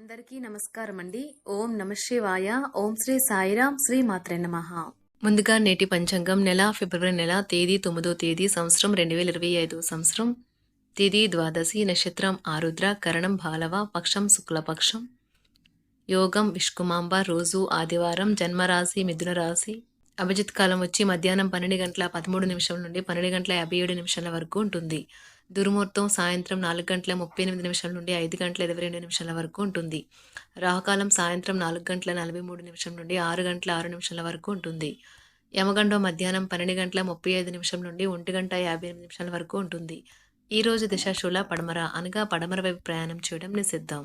అందరికీ నమస్కారం అండి ఓం నమ శివాయ. ఓం శ్రీ సాయిరాం. శ్రీ మాత్రే నమ. ముందుగా నేటి పంచాంగం నెల ఫిబ్రవరి నెల తేదీ తొమ్మిదో తేదీ సంవత్సరం రెండు వేల ఇరవై ఐదు. సంవత్సరం తేదీ ద్వాదశి నక్షత్రం ఆరుద్ర కరణం బాలవ పక్షం శుక్లపక్షం. యోగం విష్కుమాంబ రోజు ఆదివారం జన్మరాశి మిథున రాశి. అభిజిత్ కాలం వచ్చి మధ్యాహ్నం పన్నెండు గంటల పదమూడు నిమిషం నుండి పన్నెండు గంటల యాభై ఏడు నిమిషాల వరకు ఉంటుంది. దుర్ముహూర్తం సాయంత్రం నాలుగు గంటల ముప్పై ఎనిమిది నిమిషాల నుండి ఐదు గంటల ఇరవై రెండు నిమిషాల వరకు ఉంటుంది. రాహుకాలం సాయంత్రం నాలుగు గంటల నలభై మూడు నిమిషం నుండి ఆరు గంటల ఆరు నిమిషాల వరకు ఉంటుంది. యమగండం మధ్యాహ్నం పన్నెండు గంటల ముప్పై ఐదు నిమిషం నుండి ఒంటి గంట యాభై ఎనిమిది నిమిషాల వరకు ఉంటుంది. ఈరోజు దిశాశూల పడమర అనగా పడమర వైపు ప్రయాణం చేయడం నిషిద్దాం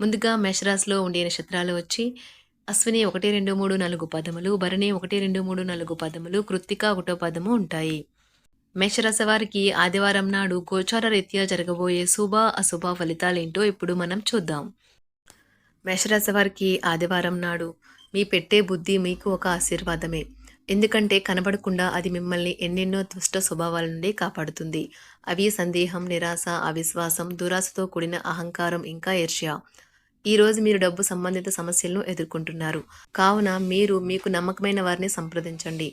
ముందుగా మేషరాశిలో ఉండే నక్షత్రాలు వచ్చి అశ్విని ఒకటి రెండు మూడు నాలుగు పదములు భరణి ఒకటి రెండు మూడు నాలుగు పదములు కృత్తిక ఒకటో పదము ఉంటాయి. మేషరాశి వారికి ఆదివారం నాడు గోచార రీత్యా జరగబోయే శుభ అశుభ ఫలితాలేంటో ఇప్పుడు మనం చూద్దాం. మేషరాశి వారికి ఆదివారం నాడు మీ పెట్టే బుద్ధి మీకు ఒక ఆశీర్వాదమే. ఎందుకంటే కనబడకుండా అది మిమ్మల్ని ఎన్నెన్నో దుష్ట స్వభావాల నుండి కాపాడుతుంది. అవి సందేహం నిరాశ అవిశ్వాసం దురాశతో కూడిన అహంకారం ఇంకా ఈర్ష్య. ఈరోజు మీరు డబ్బు సంబంధిత సమస్యలను ఎదుర్కొంటున్నారు. కావున మీరు మీకు నమ్మకమైన వారిని సంప్రదించండి.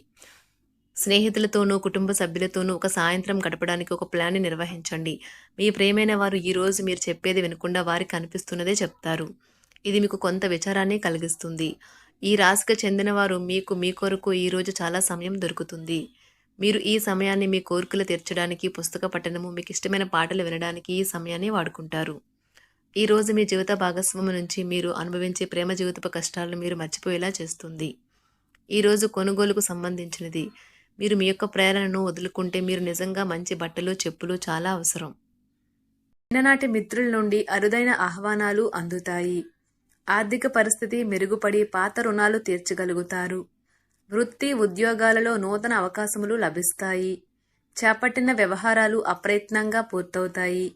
స్నేహితులతోనూ కుటుంబ సభ్యులతోనూ ఒక సాయంత్రం గడపడానికి ఒక ప్లాన్ని నిర్వహించండి. మీ ప్రేమైన వారు ఈరోజు మీరు చెప్పేది వినకుండా వారికి అనిపిస్తున్నదే చెప్తారు. ఇది మీకు కొంత విచారాన్ని కలిగిస్తుంది. ఈ రాశికి చెందినవారు మీకు మీ కొరకు ఈరోజు చాలా సమయం దొరుకుతుంది. మీరు ఈ సమయాన్ని మీ కోరికలు తీర్చడానికి పుస్తక పఠనము మీకు ఇష్టమైన పాటలు వినడానికి ఈ సమయాన్ని వాడుకుంటారు. ఈ రోజు మీ జీవిత భాగస్వామి నుంచి మీరు అనుభవించే ప్రేమ జీవితపు కష్టాలను మీరు మర్చిపోయేలా చేస్తుంది. ఈరోజు కొనుగోలుకు సంబంధించినది. మీరు మీ యొక్క ప్రేరణను వదులుకుంటే మీరు నిజంగా మంచి బట్టలు చెప్పులు చాలా అవసరం. చిన్ననాటి మిత్రుల నుండి అరుదైన ఆహ్వానాలు అందుతాయి. ఆర్థిక పరిస్థితి మెరుగుపడి పాత రుణాలు తీర్చగలుగుతారు. వృత్తి ఉద్యోగాలలో నూతన అవకాశములు లభిస్తాయి. చేపట్టిన వ్యవహారాలు అప్రయత్నంగా పూర్తవుతాయి.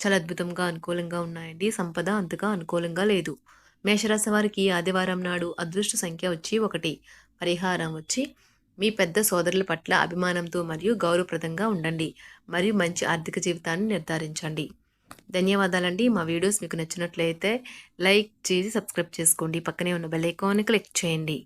చాలా అద్భుతంగా అనుకూలంగా ఉన్నాయండి. సంపద అంతగా అనుకూలంగా లేదు. మేషరాశి వారికి ఆదివారం నాడు అదృష్ట సంఖ్య వచ్చి ఒకటి. పరిహారం వచ్చి మీ పెద్ద సోదరుల పట్ల అభిమానంతో మరియు గౌరవప్రదంగా ఉండండి. మరియు మంచి ఆర్థిక జీవితాన్ని నిర్ధారించండి. ధన్యవాదాలండి. మా వీడియోస్ మీకు నచ్చినట్లయితే లైక్ చేసి సబ్స్క్రైబ్ చేసుకోండి. పక్కనే ఉన్న బెల్ ఐకాన్ని క్లిక్ చేయండి.